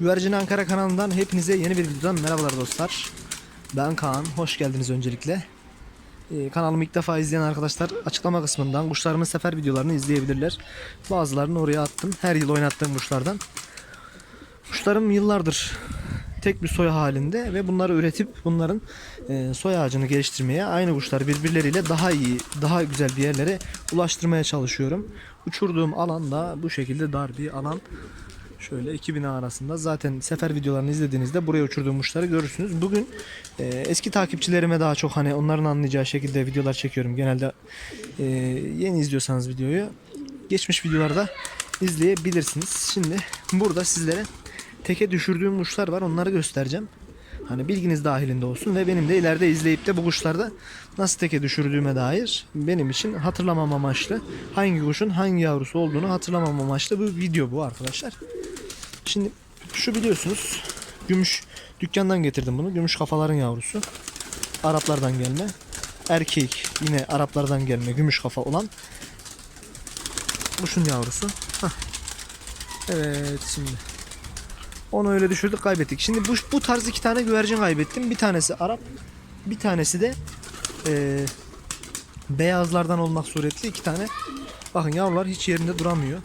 Güvercin Ankara kanalından hepinize yeni bir videodan merhabalar dostlar. Ben Kaan, hoş geldiniz öncelikle. Ee, kanalımı ilk defa izleyen arkadaşlar açıklama kısmından kuşlarımın sefer videolarını izleyebilirler. Bazılarını oraya attım. Her yıl oynattığım kuşlardan. Kuşlarım yıllardır tek bir soy halinde ve bunları üretip bunların e, soy ağacını geliştirmeye, aynı kuşlar birbirleriyle daha iyi, daha güzel bir yerlere ulaştırmaya çalışıyorum. Uçurduğum alan da bu şekilde dar bir alan. Şöyle iki bina arasında. Zaten sefer videolarını izlediğinizde buraya uçurduğum kuşları görürsünüz. Bugün e, eski takipçilerime daha çok hani onların anlayacağı şekilde videolar çekiyorum. Genelde e, yeni izliyorsanız videoyu geçmiş videolarda izleyebilirsiniz. Şimdi burada sizlere teke düşürdüğüm kuşlar var. Onları göstereceğim. Hani bilginiz dahilinde olsun ve benim de ileride izleyip de bu kuşlarda nasıl teke düşürdüğüme dair benim için hatırlamam amaçlı hangi kuşun hangi yavrusu olduğunu hatırlamam amaçlı bu video bu arkadaşlar. Şimdi şu biliyorsunuz gümüş dükkandan getirdim bunu. Gümüş kafaların yavrusu. Araplardan gelme. Erkek yine Araplardan gelme gümüş kafa olan kuşun yavrusu. Hah. Evet şimdi onu öyle düşürdük kaybettik. Şimdi bu, bu tarz iki tane güvercin kaybettim. Bir tanesi Arap, bir tanesi de eee, beyazlardan olmak suretli iki tane. Bakın yavrular hiç yerinde duramıyor.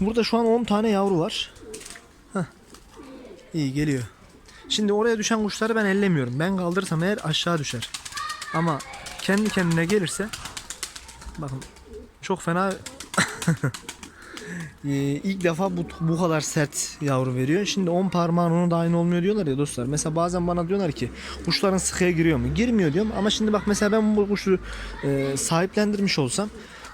Burada şu an 10 tane yavru var. Heh. İyi geliyor. Şimdi oraya düşen kuşları ben ellemiyorum. Ben kaldırırsam eğer aşağı düşer. Ama kendi kendine gelirse bakın çok fena Ee, ilk defa bu, bu kadar sert yavru veriyor. Şimdi 10 parmağın onu da aynı olmuyor diyorlar ya dostlar. Mesela bazen bana diyorlar ki kuşların sıkıya giriyor mu? Girmiyor diyorum ama şimdi bak mesela ben bu kuşu e, sahiplendirmiş olsam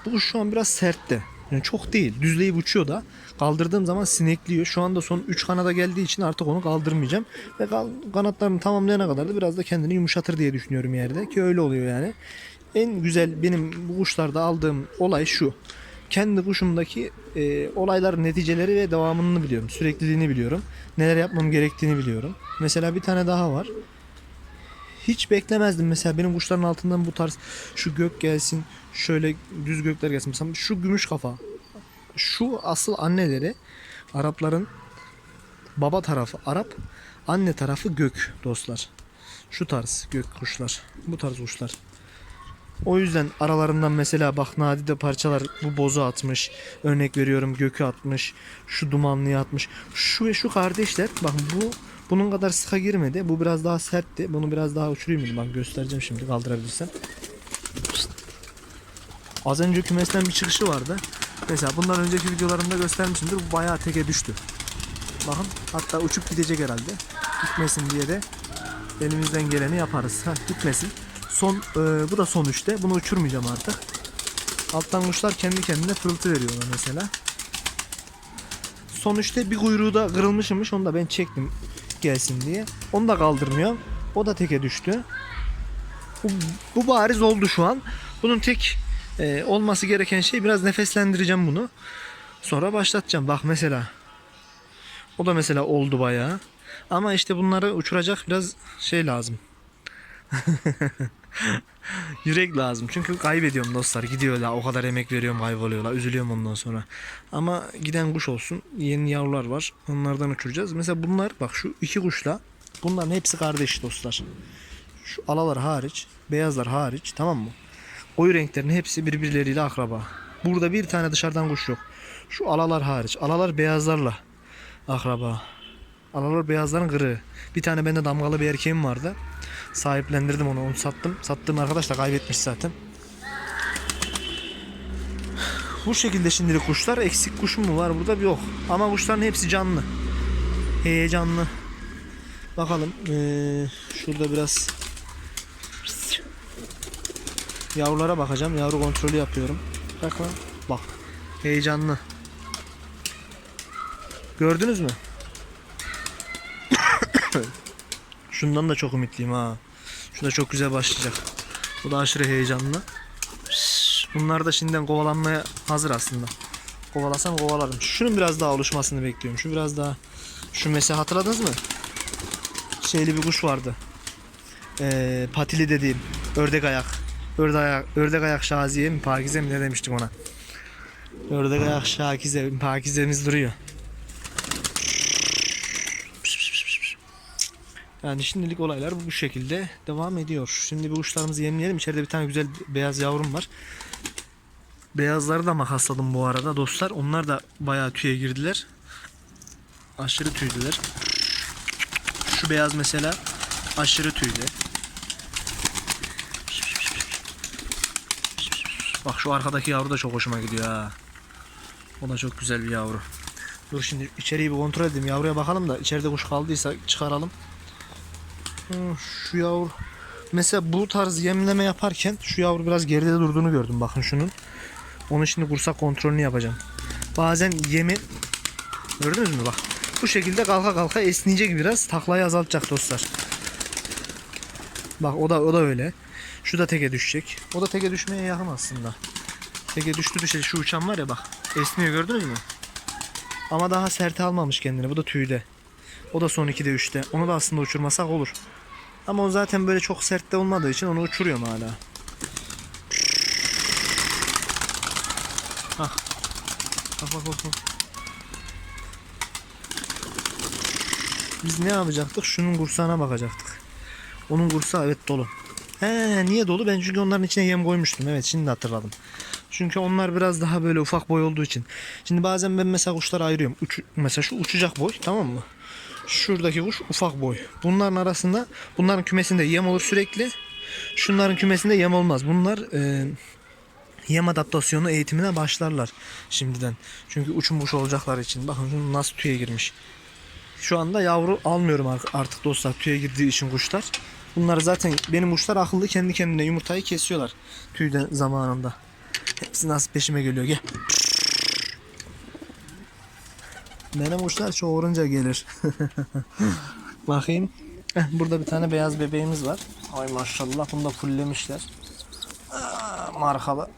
bu kuş şu an biraz sertte. Yani çok değil. Düzleyip uçuyor da. Kaldırdığım zaman sinekliyor. Şu anda son 3 kanada geldiği için artık onu kaldırmayacağım. Ve kanatlarını tamamlayana kadar da biraz da kendini yumuşatır diye düşünüyorum yerde. Ki öyle oluyor yani. En güzel benim bu kuşlarda aldığım olay şu kendi kuşumdaki e, olayların neticeleri ve devamını biliyorum. Sürekliliğini biliyorum. Neler yapmam gerektiğini biliyorum. Mesela bir tane daha var. Hiç beklemezdim mesela benim kuşların altından bu tarz şu gök gelsin, şöyle düz gökler gelsin. Mesela şu gümüş kafa. Şu asıl anneleri Arapların baba tarafı Arap, anne tarafı gök dostlar. Şu tarz gök kuşlar. Bu tarz kuşlar. O yüzden aralarından mesela bak nadide parçalar bu bozu atmış. Örnek veriyorum gökü atmış. Şu dumanlıyı atmış. Şu ve şu kardeşler bak bu bunun kadar sıka girmedi. Bu biraz daha sertti. Bunu biraz daha uçurayım dedim. Bak göstereceğim şimdi kaldırabilirsem. Az önce kümesten bir çıkışı vardı. Mesela bundan önceki videolarımda göstermişimdir. Bu bayağı teke düştü. Bakın hatta uçup gidecek herhalde. Gitmesin diye de elimizden geleni yaparız. Ha, gitmesin. Son e, bu da son üçte. Bunu uçurmayacağım artık. Alttan kuşlar kendi kendine fırıltı veriyorlar mesela. Son üçte bir kuyruğu da kırılmışmış. Onu da ben çektim gelsin diye. Onu da kaldırmıyorum. O da teke düştü. Bu, bu bariz oldu şu an. Bunun tek e, olması gereken şey biraz nefeslendireceğim bunu. Sonra başlatacağım. Bak mesela. O da mesela oldu bayağı. Ama işte bunları uçuracak biraz şey lazım. Yürek lazım. Çünkü kaybediyorum dostlar. Gidiyorlar. O kadar emek veriyorum kayboluyorlar. Üzülüyorum ondan sonra. Ama giden kuş olsun. Yeni yavrular var. Onlardan uçuracağız. Mesela bunlar bak şu iki kuşla bunların hepsi kardeş dostlar. Şu alalar hariç, beyazlar hariç tamam mı? Koyu renklerin hepsi birbirleriyle akraba. Burada bir tane dışarıdan kuş yok. Şu alalar hariç. Alalar beyazlarla akraba. Alalar beyazların kırığı. Bir tane bende damgalı bir erkeğim vardı. Sahiplendirdim onu. Onu sattım. Sattığım arkadaş da kaybetmiş zaten. Bu şekilde şimdilik kuşlar. Eksik kuşum mu var burada? Yok. Ama kuşların hepsi canlı. Heyecanlı. Bakalım. Ee, şurada biraz yavrulara bakacağım. Yavru kontrolü yapıyorum. Bak lan. Bak. Heyecanlı. Gördünüz mü? Şundan da çok ümitliyim ha. Şu çok güzel başlayacak. Bu da aşırı heyecanlı. Bunlar da şimdiden kovalanmaya hazır aslında. Kovalasam kovalarım. Şunun biraz daha oluşmasını bekliyorum. Şu biraz daha. Şu mesela hatırladınız mı? Şeyli bir kuş vardı. Ee, patili dediğim. Ördek ayak. Ördek ayak, ördek ayak şaziye mi? Pakize mi ne demiştik ona? Ördek ayak şakize, pakizemiz duruyor. Yani şimdilik olaylar bu şekilde devam ediyor. Şimdi bir kuşlarımızı yemleyelim. İçeride bir tane güzel beyaz yavrum var. Beyazları da makasladım bu arada dostlar. Onlar da bayağı tüye girdiler. Aşırı tüydüler. Şu beyaz mesela aşırı tüylü. Bak şu arkadaki yavru da çok hoşuma gidiyor ha. O da çok güzel bir yavru. Dur şimdi içeriği bir kontrol edeyim. Yavruya bakalım da içeride kuş kaldıysa çıkaralım. Şu yavru mesela bu tarz yemleme yaparken şu yavru biraz geride durduğunu gördüm bakın şunun. Onun şimdi kursak kontrolünü yapacağım. Bazen yemi gördünüz mü bak. Bu şekilde kalka kalka esneyecek biraz. Taklayı azaltacak dostlar. Bak o da o da öyle. Şu da teke düşecek. O da teke düşmeye yakın aslında. Teke düştü düşecek. Şu uçan var ya bak. Esniyor gördünüz mü? Ama daha serte almamış kendini. Bu da tüyde. O da son 2'de 3'te. Onu da aslında uçurmasak olur. Ama o zaten böyle çok sertte olmadığı için onu uçuruyorum hala. Bak. Bak bak bak. bak. Biz ne yapacaktık? Şunun kursağına bakacaktık. Onun kursağı evet dolu. He niye dolu? Ben çünkü onların içine yem koymuştum. Evet şimdi hatırladım. Çünkü onlar biraz daha böyle ufak boy olduğu için. Şimdi bazen ben mesela kuşları ayırıyorum. Uç, mesela şu uçacak boy tamam mı? Şuradaki kuş ufak boy. Bunların arasında bunların kümesinde yem olur sürekli. Şunların kümesinde yem olmaz. Bunlar e, yem adaptasyonu eğitimine başlarlar şimdiden. Çünkü uçum kuş olacaklar için. Bakın şunun nasıl tüye girmiş. Şu anda yavru almıyorum ar- artık dostlar tüye girdiği için kuşlar. Bunlar zaten benim kuşlar akıllı kendi kendine yumurtayı kesiyorlar tüyden zamanında. Hepsi nasıl peşime geliyor gel. Benim kuşlar çoğurunca gelir. Bakayım. Heh, burada bir tane beyaz bebeğimiz var. Ay maşallah bunu da fulllemişler. Aa, markalı.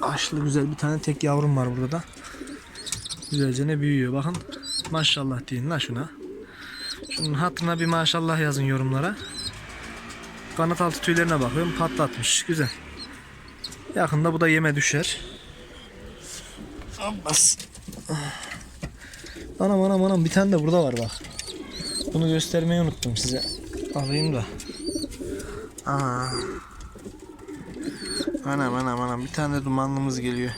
Kaşlı güzel bir tane tek yavrum var burada da. Güzelce ne büyüyor bakın. Maşallah deyin la şuna. Şunun hatırına bir maşallah yazın yorumlara. Kanat altı tüylerine bakıyorum patlatmış. Güzel. Yakında bu da yeme düşer. Abbas. Anam anam anam bir tane de burada var bak. Bunu göstermeyi unuttum size. Alayım da. Aa. Anam anam anam bir tane de dumanlımız geliyor.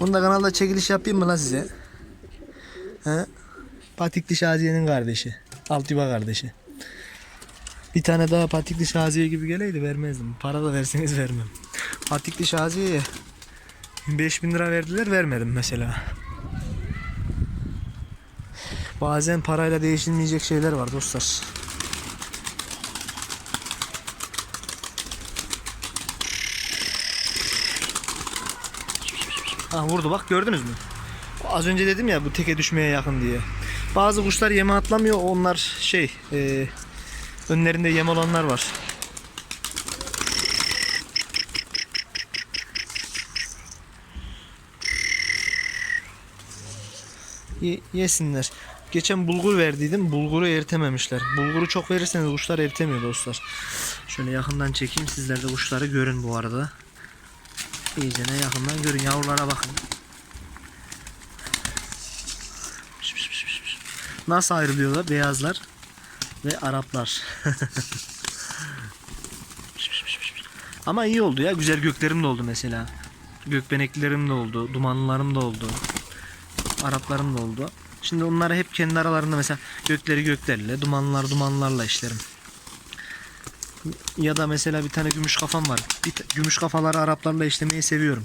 Bunu da kanalda çekiliş yapayım mı lan size? He? Patikli Şaziye'nin kardeşi. Altıba kardeşi. Bir tane daha Patikli Şaziye gibi geleydi vermezdim. Para da verseniz vermem. Patikli Şaziye'ye 5000 lira verdiler vermedim mesela. Bazen parayla değişilmeyecek şeyler var dostlar. Ha vurdu bak gördünüz mü? Az önce dedim ya bu teke düşmeye yakın diye. Bazı kuşlar yeme atlamıyor. Onlar şey e, önlerinde yem olanlar var. Ye- yesinler. Geçen bulgur verdiydim. Bulguru eritememişler. Bulguru çok verirseniz kuşlar eritemiyor dostlar. Şöyle yakından çekeyim. Sizler de kuşları görün bu arada. İyice ne yakından görün. Yavrulara bakın. Nasıl ayrılıyorlar? Beyazlar ve Araplar. Ama iyi oldu ya. Güzel göklerim de oldu mesela. Gökbeneklerim de oldu. Dumanlarım da oldu. Araplarım da oldu. Şimdi onları hep kendi aralarında mesela gökleri göklerle, dumanlar dumanlarla işlerim. Ya da mesela bir tane gümüş kafam var. Bir gümüş kafaları Araplarla işlemeyi seviyorum.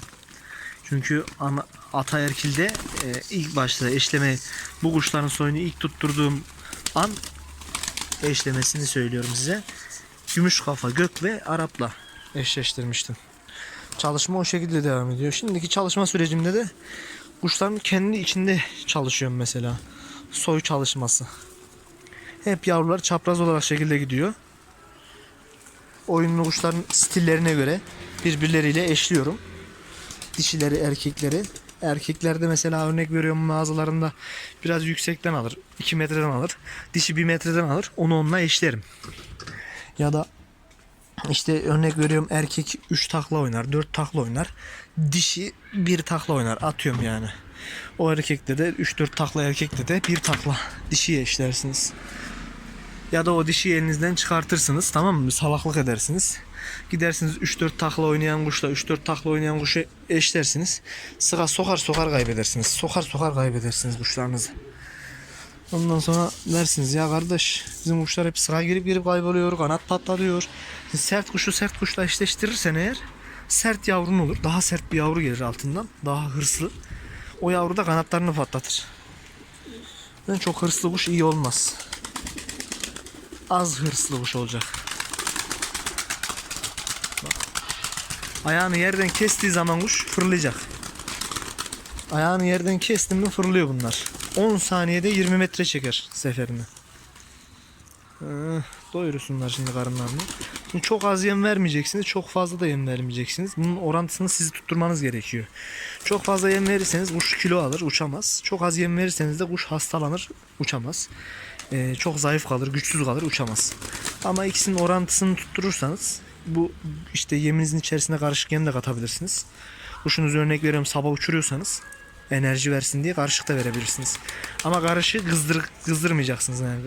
Çünkü ana, ataerkilde e, ilk başta eşleme bu kuşların soyunu ilk tutturduğum an eşlemesini söylüyorum size. Gümüş kafa gök ve Arap'la eşleştirmiştim. Çalışma o şekilde devam ediyor. Şimdiki çalışma sürecimde de kuşların kendi içinde çalışıyorum mesela. Soy çalışması. Hep yavrular çapraz olarak şekilde gidiyor. Oyunlu kuşların stillerine göre birbirleriyle eşliyorum dişileri erkekleri. Erkeklerde mesela örnek veriyorum mağazalarında biraz yüksekten alır. 2 metreden alır. Dişi 1 metreden alır. Onu onunla eşlerim. Ya da işte örnek veriyorum erkek 3 takla oynar, 4 takla oynar. Dişi 1 takla oynar. Atıyorum yani. O erkekte de 3-4 takla erkekte de 1 takla dişiye eşlersiniz. Ya da o dişiyi elinizden çıkartırsınız tamam mı? Salaklık edersiniz. Gidersiniz 3-4 takla oynayan kuşla 3-4 takla oynayan kuşu eşlersiniz. Sıra sokar sokar kaybedersiniz. Sokar sokar kaybedersiniz kuşlarınızı. Ondan sonra dersiniz ya kardeş bizim kuşlar hep sıra girip girip kayboluyor. Kanat patlatıyor. Sert kuşu sert kuşla eşleştirirsen eğer sert yavrun olur. Daha sert bir yavru gelir altından. Daha hırslı. O yavru da kanatlarını patlatır. Ben çok hırslı kuş iyi olmaz. Az hırslı kuş olacak. Ayağını yerden kestiği zaman kuş fırlayacak. Ayağını yerden kestim mi fırlıyor bunlar. 10 saniyede 20 metre çeker seferini. Ee, doyursunlar şimdi karınlarını. Şimdi çok az yem vermeyeceksiniz. Çok fazla da yem vermeyeceksiniz. Bunun orantısını siz tutturmanız gerekiyor. Çok fazla yem verirseniz kuş kilo alır, uçamaz. Çok az yem verirseniz de kuş hastalanır, uçamaz. Ee, çok zayıf kalır, güçsüz kalır, uçamaz. Ama ikisinin orantısını tutturursanız bu işte yeminizin içerisine karışık yem de katabilirsiniz. Kuşunuz örnek veriyorum sabah uçuruyorsanız enerji versin diye karışık da verebilirsiniz. Ama karışı kızdır, kızdırmayacaksınız yani.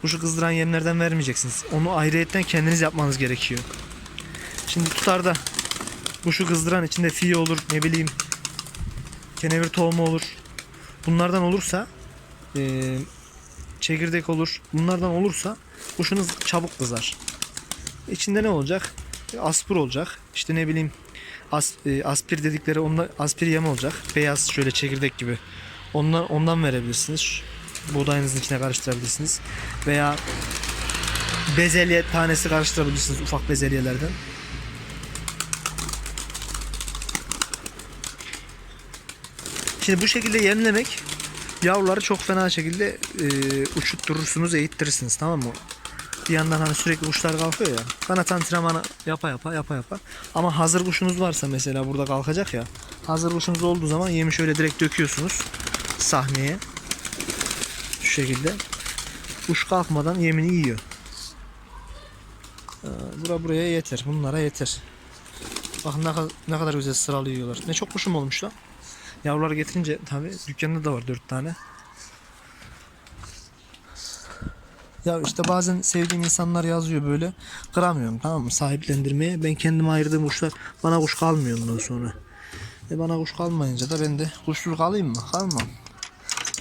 Kuşu kızdıran yemlerden vermeyeceksiniz. Onu ayrıyetten kendiniz yapmanız gerekiyor. Şimdi tutarda kuşu kızdıran içinde fiye olur ne bileyim kenevir tohumu olur. Bunlardan olursa eee, çekirdek olur. Bunlardan olursa kuşunuz çabuk kızar. İçinde ne olacak? Aspir olacak. İşte ne bileyim as, e, aspir dedikleri onda aspir yem olacak. Beyaz şöyle çekirdek gibi. Ondan ondan verebilirsiniz. Buğdayınızın içine karıştırabilirsiniz. Veya bezelye tanesi karıştırabilirsiniz ufak bezelyelerden. Şimdi bu şekilde yemlemek yavruları çok fena şekilde e, uçutturursunuz, eğittirirsiniz tamam mı? Bir yandan hani sürekli kuşlar kalkıyor ya. Kanat antrenmanı yapa yapa yapa yapa. Ama hazır kuşunuz varsa mesela burada kalkacak ya. Hazır kuşunuz olduğu zaman yemi şöyle direkt döküyorsunuz sahneye. Şu şekilde. Kuş kalkmadan yemini yiyor. Ee, Bura buraya yeter. Bunlara yeter. Bakın ne ne kadar güzel sıralı yiyorlar. Ne çok kuşum olmuş lan. Yavruları getirince tabi dükkanda da var dört tane. Ya işte bazen sevdiğim insanlar yazıyor böyle. Kıramıyorum tamam mı sahiplendirmeye. Ben kendime ayırdığım kuşlar bana kuş kalmıyor bundan sonra. E bana kuş kalmayınca da ben de kuşsuz kalayım mı? Kalmam.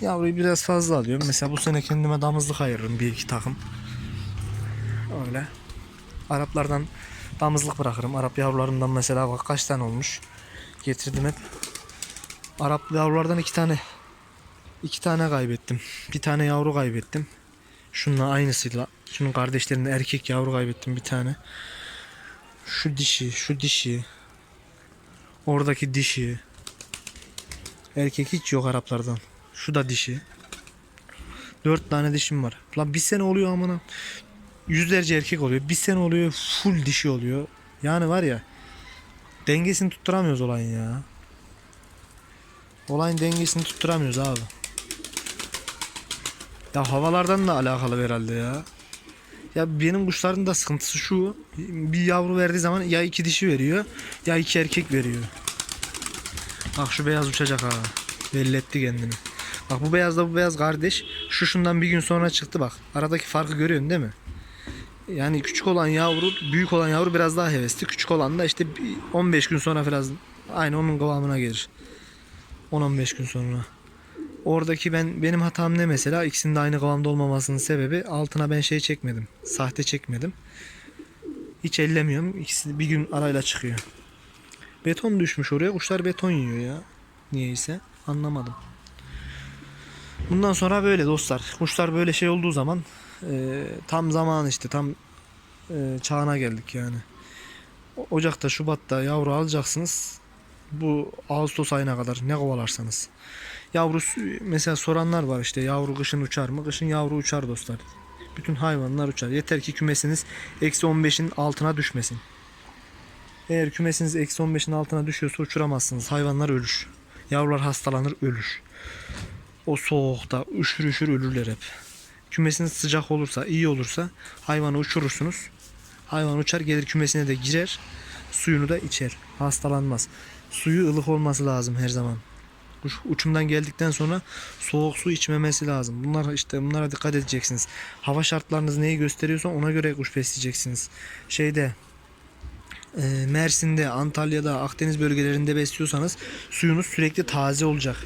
Yavruyu biraz fazla alıyorum. Mesela bu sene kendime damızlık ayırırım bir iki takım. Öyle. Araplardan damızlık bırakırım. Arap yavrularımdan mesela bak kaç tane olmuş. Getirdim hep. Arap yavrulardan iki tane iki tane kaybettim. Bir tane yavru kaybettim. Şununla aynısıyla. Şunun kardeşlerinden erkek yavru kaybettim bir tane. Şu dişi, şu dişi. Oradaki dişi. Erkek hiç yok Araplardan. Şu da dişi. Dört tane dişim var. Lan bir sene oluyor amına. Yüzlerce erkek oluyor. Bir sene oluyor full dişi oluyor. Yani var ya dengesini tutturamıyoruz olayın ya. Olayın dengesini tutturamıyoruz abi. Ya havalardan da alakalı herhalde ya. Ya benim kuşların da sıkıntısı şu. Bir yavru verdiği zaman ya iki dişi veriyor ya iki erkek veriyor. Bak şu beyaz uçacak ha. Belli etti kendini. Bak bu beyaz da bu beyaz kardeş. Şu şundan bir gün sonra çıktı bak. Aradaki farkı görüyorsun değil mi? Yani küçük olan yavru, büyük olan yavru biraz daha hevesli. Küçük olan da işte bir 15 gün sonra biraz aynı onun kıvamına gelir. 10-15 gün sonra. Oradaki ben benim hatam ne mesela? İkisinin de aynı kıvamda olmamasının sebebi altına ben şey çekmedim. Sahte çekmedim. Hiç ellemiyorum. İkisi bir gün arayla çıkıyor. Beton düşmüş oraya. Kuşlar beton yiyor ya. Niyeyse. Anlamadım. Bundan sonra böyle dostlar. Kuşlar böyle şey olduğu zaman e, tam zaman işte tam e, çağına geldik yani. Ocak'ta, Şubat'ta yavru alacaksınız. Bu Ağustos ayına kadar ne kovalarsanız. Yavru mesela soranlar var işte yavru kışın uçar mı? Kışın yavru uçar dostlar. Bütün hayvanlar uçar. Yeter ki kümesiniz eksi 15'in altına düşmesin. Eğer kümesiniz eksi 15'in altına düşüyorsa uçuramazsınız. Hayvanlar ölür. Yavrular hastalanır ölür. O soğukta üşür üşür ölürler hep. Kümesiniz sıcak olursa iyi olursa hayvanı uçurursunuz. Hayvan uçar gelir kümesine de girer. Suyunu da içer. Hastalanmaz. Suyu ılık olması lazım her zaman. Kuş uçumdan geldikten sonra soğuk su içmemesi lazım. Bunlar işte bunlara dikkat edeceksiniz. Hava şartlarınız neyi gösteriyorsa ona göre kuş besleyeceksiniz. Şeyde e, Mersin'de, Antalya'da, Akdeniz bölgelerinde besliyorsanız suyunuz sürekli taze olacak.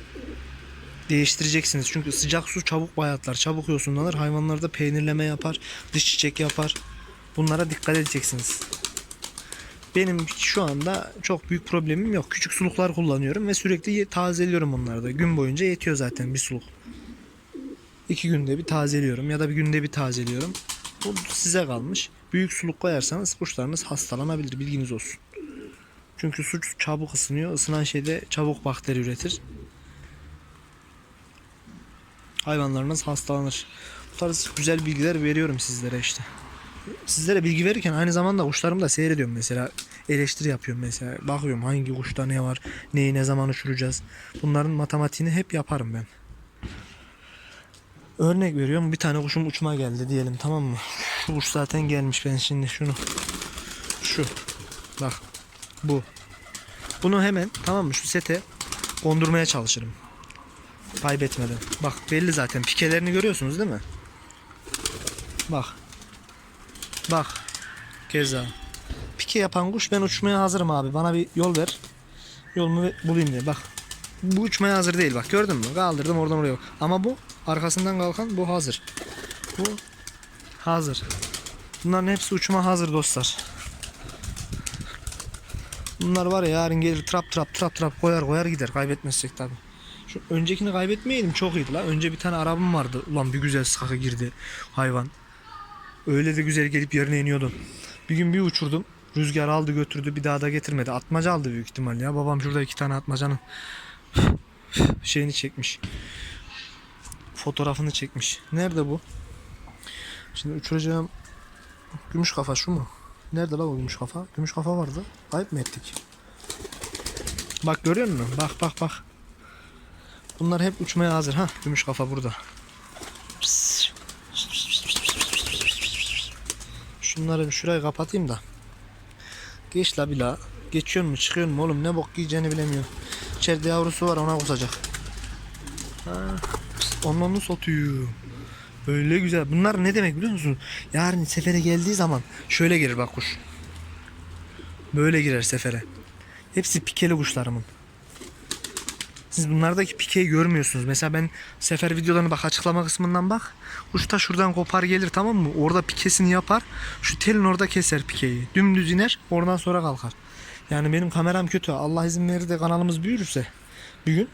Değiştireceksiniz. Çünkü sıcak su çabuk bayatlar, çabuk yosunlanır. Hayvanlarda peynirleme yapar, dış çiçek yapar. Bunlara dikkat edeceksiniz. Benim şu anda çok büyük problemim yok. Küçük suluklar kullanıyorum ve sürekli tazeliyorum onları da. Gün boyunca yetiyor zaten bir suluk. İki günde bir tazeliyorum ya da bir günde bir tazeliyorum. Bu size kalmış. Büyük suluk koyarsanız kuşlarınız hastalanabilir bilginiz olsun. Çünkü su çabuk ısınıyor. Isınan şeyde çabuk bakteri üretir. Hayvanlarınız hastalanır. Bu tarz güzel bilgiler veriyorum sizlere işte. Sizlere bilgi verirken aynı zamanda kuşlarımı da seyrediyorum mesela. Eleştiri yapıyorum mesela. Bakıyorum hangi kuşta ne var, neyi ne zaman uçuracağız. Bunların matematiğini hep yaparım ben. Örnek veriyorum bir tane kuşum uçma geldi diyelim tamam mı? Şu kuş zaten gelmiş ben şimdi şunu. Şu. Bak. Bu. Bunu hemen tamam mı şu sete kondurmaya çalışırım. Kaybetmeden. Bak belli zaten pikelerini görüyorsunuz değil mi? Bak. Bak. Keza. Pike yapan kuş ben uçmaya hazırım abi. Bana bir yol ver. Yolumu bulayım diye. Bak. Bu uçmaya hazır değil bak gördün mü? Kaldırdım oradan oraya. Ama bu arkasından kalkan bu hazır. Bu hazır. Bunların hepsi uçma hazır dostlar. Bunlar var ya yarın gelir trap trap trap trap koyar koyar gider kaybetmezsek tabi. Şu öncekini kaybetmeyeydim çok iyiydi la. Önce bir tane arabam vardı. Ulan bir güzel sıkaka girdi hayvan. Öyle de güzel gelip yerine iniyordu. Bir gün bir uçurdum. Rüzgar aldı götürdü bir daha da getirmedi. Atmaca aldı büyük ihtimal ya. Babam şurada iki tane atmacanın şeyini çekmiş. Fotoğrafını çekmiş. Nerede bu? Şimdi uçuracağım gümüş kafa şu mu? Nerede la o gümüş kafa? Gümüş kafa vardı. Kayıp mı ettik? Bak görüyor musun? Bak bak bak. Bunlar hep uçmaya hazır. Ha gümüş kafa burada. Şunları şurayı kapatayım da. Geç la bila. Geçiyor mu çıkıyor mu oğlum ne bok yiyeceğini bilemiyorum. İçeride yavrusu var ona kusacak. Ha, onun onu satıyor. Öyle güzel. Bunlar ne demek biliyor musun? Yarın sefere geldiği zaman şöyle girer bak kuş. Böyle girer sefere. Hepsi pikeli kuşlarımın. Siz bunlardaki pikeyi görmüyorsunuz. Mesela ben sefer videolarını bak açıklama kısmından bak. Kuş da şuradan kopar gelir tamam mı? Orada pikesini yapar. Şu telin orada keser pikeyi. Dümdüz iner. Oradan sonra kalkar. Yani benim kameram kötü. Allah izin verir de kanalımız büyürse bir gün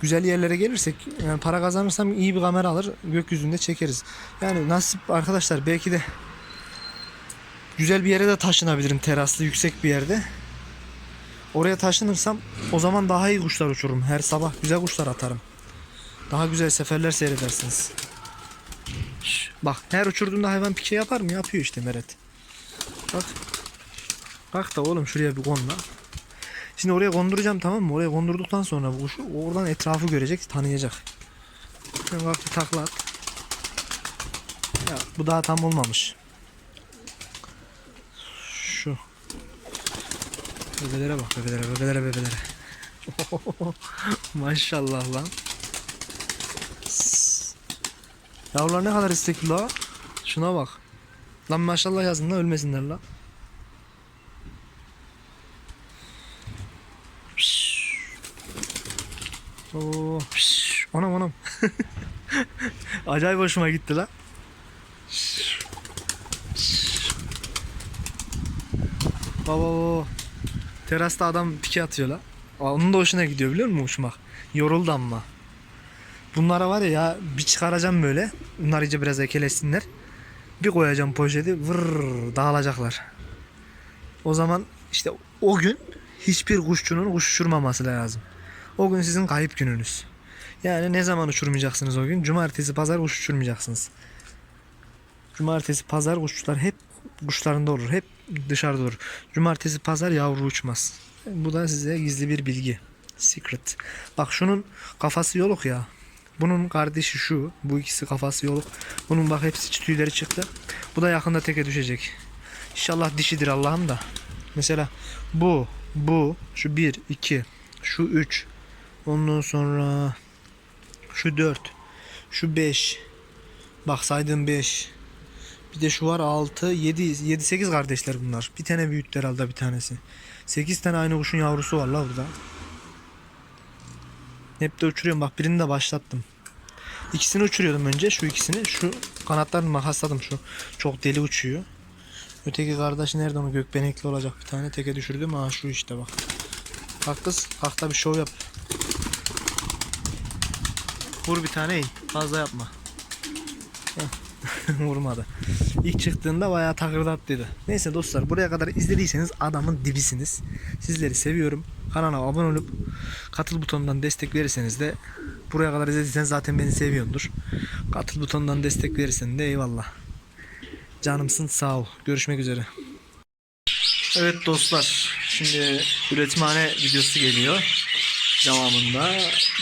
güzel yerlere gelirsek yani para kazanırsam iyi bir kamera alır gökyüzünde çekeriz. Yani nasip arkadaşlar belki de güzel bir yere de taşınabilirim teraslı yüksek bir yerde. Oraya taşınırsam o zaman daha iyi kuşlar uçururum. Her sabah güzel kuşlar atarım. Daha güzel seferler seyredersiniz. Bak her uçurduğunda hayvan pike yapar mı? Yapıyor işte Meret. Bak. Bak da oğlum şuraya bir konla. Şimdi oraya konduracağım tamam mı? Oraya kondurduktan sonra bu kuş oradan etrafı görecek, tanıyacak. Sen bak bir takla at. Ya bu daha tam olmamış. Bebelere bak bebelere bebelere bebelere. Maşallah lan. Yavrular ne kadar istekli la. Şuna bak. Lan maşallah yazın da ölmesinler la. Oo, şş, anam anam. Acayip hoşuma gitti la. Baba baba. Terasta adam pike atıyor la. Onun da hoşuna gidiyor biliyor musun uçmak? Yoruldu ama. Bunlara var ya, bir çıkaracağım böyle. Bunlar iyice biraz ekelesinler. Bir koyacağım poşeti vırr dağılacaklar. O zaman işte o gün hiçbir kuşçunun kuş uçurmaması lazım. O gün sizin kayıp gününüz. Yani ne zaman uçurmayacaksınız o gün? Cumartesi, pazar kuş uçurmayacaksınız. Cumartesi, pazar kuşlar hep kuşlarında olur. Hep dışarıda olur. Cumartesi, pazar yavru uçmaz. Bu da size gizli bir bilgi. Secret. Bak şunun kafası yoluk ya. Bunun kardeşi şu. Bu ikisi kafası yoluk. Bunun bak hepsi tüyleri çıktı. Bu da yakında teke düşecek. İnşallah dişidir Allah'ım da. Mesela bu, bu, şu 1, 2, şu 3. Ondan sonra şu 4. Şu 5. Bak saydım 5. Bir de şu var 6, 7, 7, 8 kardeşler bunlar. Bir tane büyüttü herhalde bir tanesi. 8 tane aynı kuşun yavrusu var la burada. Hep de uçuruyorum bak birini de başlattım. İkisini uçuruyordum önce şu ikisini. Şu kanatlarını makasladım şu. Çok deli uçuyor. Öteki kardeş nerede onu gökbenekli olacak bir tane teke düşürdüm. Aa şu işte bak. Bak kız kalk bir şov yap. Vur bir tane in. Fazla yapma. Heh. Vurmadı. İlk çıktığında bayağı takırdattıydı. Neyse dostlar buraya kadar izlediyseniz adamın dibisiniz. Sizleri seviyorum. Kanala abone olup katıl butonundan destek verirseniz de buraya kadar izlediyseniz zaten beni seviyordur. Katıl butonundan destek verirsen de eyvallah. Canımsın sağ ol. Görüşmek üzere. Evet dostlar. Şimdi üretimhane videosu geliyor. Devamında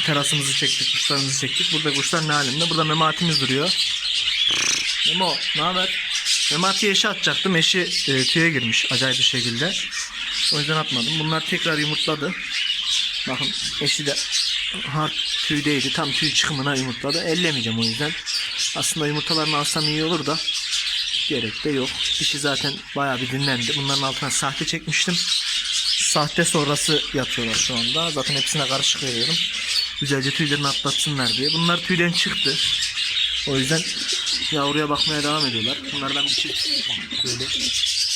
terasımızı çektik, kuşlarımızı çektik. Burada kuşlar ne halinde? Burada mematimiz duruyor. Memo ne haber? Memati'ye eşi atacaktım. Eşi e, tüye girmiş acayip bir şekilde. O yüzden atmadım. Bunlar tekrar yumurtladı. Bakın eşi de hard tüydeydi. Tam tüy çıkımına yumurtladı. Ellemeyeceğim o yüzden. Aslında yumurtalarını alsam iyi olur da gerek de yok. Dişi zaten bayağı bir dinlendi. Bunların altına sahte çekmiştim. Sahte sonrası yatıyorlar şu anda. Zaten hepsine karışık veriyorum. Güzelce tüylerini atlatsınlar diye. Bunlar tüyden çıktı. O yüzden yavruya bakmaya devam ediyorlar. Bunlardan bir çift böyle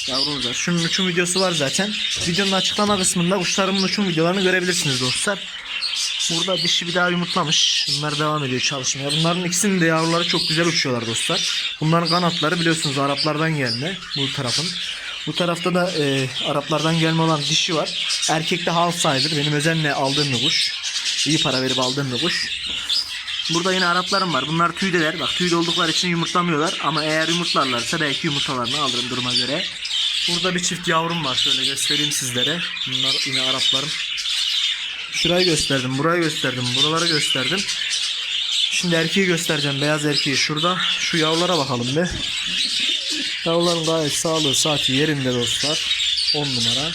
yavrumuz var. Şunun uçum videosu var zaten. Videonun açıklama kısmında kuşlarımın uçum videolarını görebilirsiniz dostlar. Burada dişi bir daha yumurtlamış. Bunlar devam ediyor çalışmaya. Bunların ikisinin de yavruları çok güzel uçuyorlar dostlar. Bunların kanatları biliyorsunuz Araplardan gelme bu tarafın. Bu tarafta da e, Araplardan gelme olan dişi var. Erkek de half sizer. Benim özenle aldığım bir kuş. İyi para verip aldığım bir kuş. Burada yine Araplarım var. Bunlar tüydeler. Bak tüyde oldukları için yumurtlamıyorlar. Ama eğer yumurtlarlarsa belki yumurtalarını alırım duruma göre. Burada bir çift yavrum var. Şöyle göstereyim sizlere. Bunlar yine Araplarım. Şurayı gösterdim. Burayı gösterdim. Buraları gösterdim. Şimdi erkeği göstereceğim. Beyaz erkeği şurada. Şu yavrulara bakalım be. Yavruların gayet sağlığı saati yerinde dostlar. 10 numara.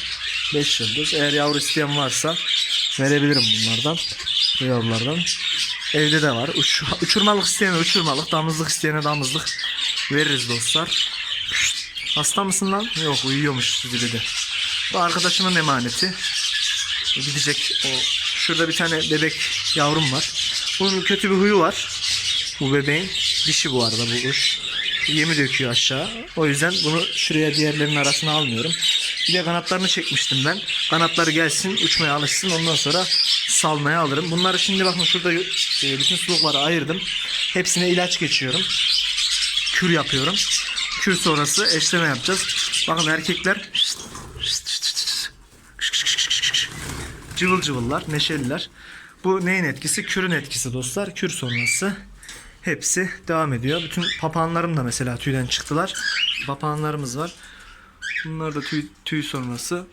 5 yıldız. Eğer yavru isteyen varsa verebilirim bunlardan. Bu yavrulardan. Evde de var. Uç, uçurmalık isteyene uçurmalık, damızlık isteyene damızlık veririz dostlar. Hasta mısın lan? Yok uyuyormuş sizi de. Bu arkadaşımın emaneti. Gidecek o. Şurada bir tane bebek yavrum var. Bunun kötü bir huyu var. Bu bebeğin. Dişi bu arada bu kuş. Yemi döküyor aşağı. O yüzden bunu şuraya diğerlerinin arasına almıyorum. Bir de kanatlarını çekmiştim ben. Kanatları gelsin, uçmaya alışsın. Ondan sonra salmaya alırım. Bunları şimdi bakın şurada e, bütün sulukları ayırdım. Hepsine ilaç geçiyorum. Kür yapıyorum. Kür sonrası eşleme yapacağız. Bakın erkekler cıvıl cıvıllar, neşeliler. Bu neyin etkisi? Kürün etkisi dostlar. Kür sonrası hepsi devam ediyor. Bütün papağanlarım da mesela tüyden çıktılar. Papağanlarımız var. Bunlar da tüy, tüy sonrası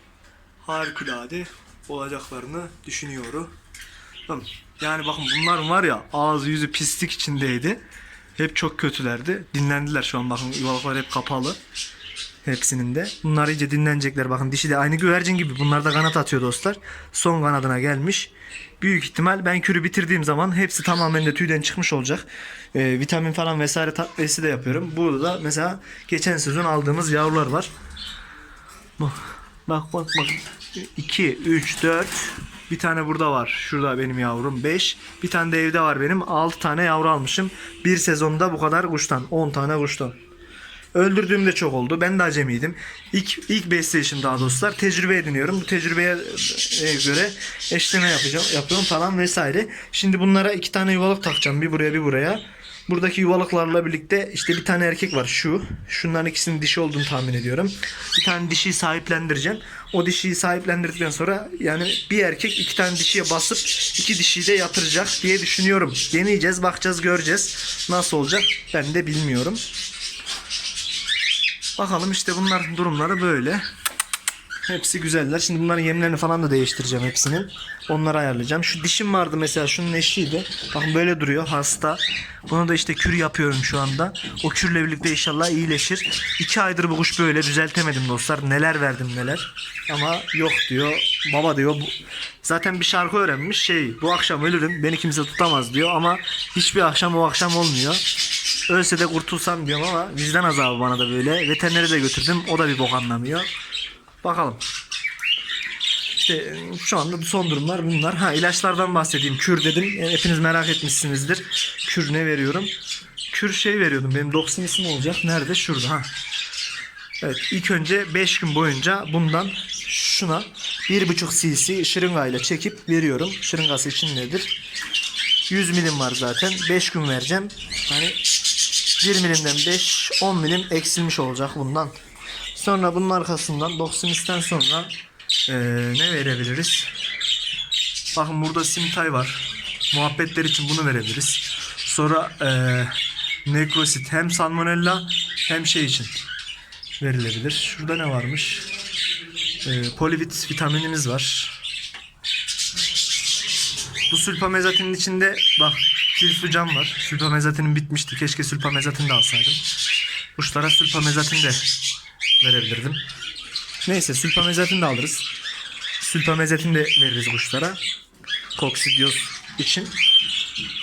harikulade olacaklarını düşünüyorum. Tamam. Yani bakın bunlar var ya ağzı yüzü pislik içindeydi. Hep çok kötülerdi. Dinlendiler şu an bakın yuvalıklar hep kapalı. Hepsinin de. Bunlar iyice dinlenecekler. Bakın dişi de aynı güvercin gibi. Bunlar da kanat atıyor dostlar. Son kanadına gelmiş. Büyük ihtimal ben kürü bitirdiğim zaman hepsi tamamen de tüyden çıkmış olacak. Ee, vitamin falan vesaire takviyesi de yapıyorum. Burada da mesela geçen sezon aldığımız yavrular var. Bak bak bak. bak. 2, 3, 4. Bir tane burada var. Şurada benim yavrum. 5. Bir tane de evde var benim. 6 tane yavru almışım. Bir sezonda bu kadar kuştan. 10 tane kuştan. Öldürdüğüm de çok oldu. Ben de acemiydim. İlk, ilk besleyişim daha dostlar. Tecrübe ediniyorum. Bu tecrübeye e, göre eşleme yapacağım, yapıyorum falan vesaire. Şimdi bunlara iki tane yuvalık takacağım. Bir buraya bir buraya. Buradaki yuvalıklarla birlikte işte bir tane erkek var şu. Şunların ikisinin dişi olduğunu tahmin ediyorum. Bir tane dişiyi sahiplendireceğim. O dişiyi sahiplendirdikten sonra yani bir erkek iki tane dişiye basıp iki dişiyi de yatıracak diye düşünüyorum. Deneyeceğiz, bakacağız, göreceğiz. Nasıl olacak ben de bilmiyorum. Bakalım işte bunlar durumları böyle. Hepsi güzeller. Şimdi bunların yemlerini falan da değiştireceğim hepsinin. Onları ayarlayacağım. Şu dişim vardı mesela şunun eşiydi. Bakın böyle duruyor hasta. Bunu da işte kür yapıyorum şu anda. O kürle birlikte inşallah iyileşir. İki aydır bu kuş böyle düzeltemedim dostlar. Neler verdim neler. Ama yok diyor. Baba diyor. Bu... Zaten bir şarkı öğrenmiş. Şey bu akşam ölürüm. Beni kimse tutamaz diyor. Ama hiçbir akşam o akşam olmuyor. Ölse de kurtulsam diyorum ama vicdan azabı bana da böyle. Veterinere de götürdüm. O da bir bok anlamıyor. Bakalım. İşte e, şu anda son durumlar bunlar. Ha ilaçlardan bahsedeyim. Kür dedim. E, Hepiniz merak etmişsinizdir. Kür ne veriyorum? Kür şey veriyordum. Benim doksin isim olacak. Nerede? Şurada. Ha. Evet ilk önce 5 gün boyunca bundan şuna 1.5 cc şırıngayla çekip veriyorum. Şırıngası için nedir? 100 milim var zaten. 5 gün vereceğim. Hani 1 milimden 5 10 milim eksilmiş olacak bundan. Sonra bunun arkasından Doximist'ten sonra eee, ne verebiliriz? Bakın burada Simtay var. Muhabbetler için bunu verebiliriz. Sonra eee Necrosit hem Salmonella hem şey için verilebilir. Şurada ne varmış? Eee polivit vitaminimiz var. Bu sülpamezatinin içinde bak kilsucam var. Sülpamezatinin bitmişti. Keşke sülpamezatin de alsaydım. Kuşlara sülpamezatin de verebilirdim. Neyse sülpamezatin de alırız. Sülpamezatin de veririz kuşlara. Koksidioz için.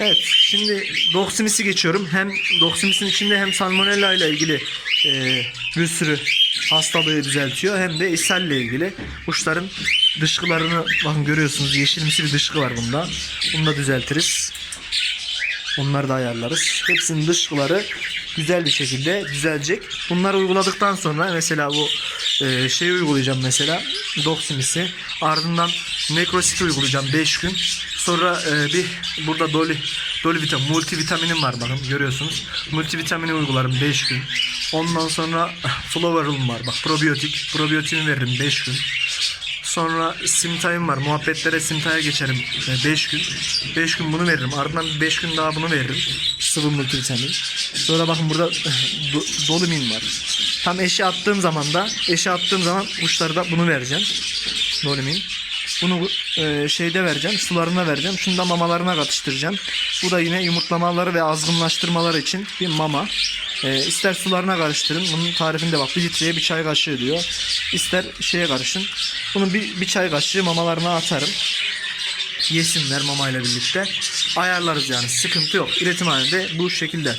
Evet şimdi Doximis'i geçiyorum. Hem Doximis'in içinde hem Salmonella ile ilgili e, bir sürü hastalığı düzeltiyor. Hem de ishal ile ilgili kuşların dışkılarını bakın görüyorsunuz yeşilimsi bir dışkı var bunda. Bunu da düzeltiriz. Onları da ayarlarız. Hepsinin dışkıları güzel bir şekilde düzelecek. Bunları uyguladıktan sonra mesela bu e, şeyi uygulayacağım mesela Doximis'i. Ardından Necrosit'i uygulayacağım 5 gün. Sonra e, bir burada doli doli vitamin, multivitaminim var bakın görüyorsunuz. Multivitamini uygularım 5 gün. Ondan sonra Floweral'ım var bak probiyotik. Probiyotimi veririm 5 gün. Sonra simtayım var. Muhabbetlere simtaya geçerim 5 gün. 5 gün bunu veririm. Ardından 5 gün daha bunu veririm. Sıvı multivitamin. Sonra bakın burada do- dolumin var. Tam eşe attığım zaman da eşe attığım zaman kuşlarda bunu vereceğim. Dolumin. Bunu e, şeyde vereceğim. Sularına vereceğim. Şunu da mamalarına katıştıracağım. Bu da yine yumurtlamaları ve azgınlaştırmaları için bir mama. E, ister sularına karıştırın. Bunun tarifinde bak bir litreye bir çay kaşığı diyor. İster şeye karışın. Bunu bir, bir çay kaşığı mamalarına atarım. Yesinler mamayla birlikte. Ayarlarız yani. Sıkıntı yok. İletim halinde bu şekilde.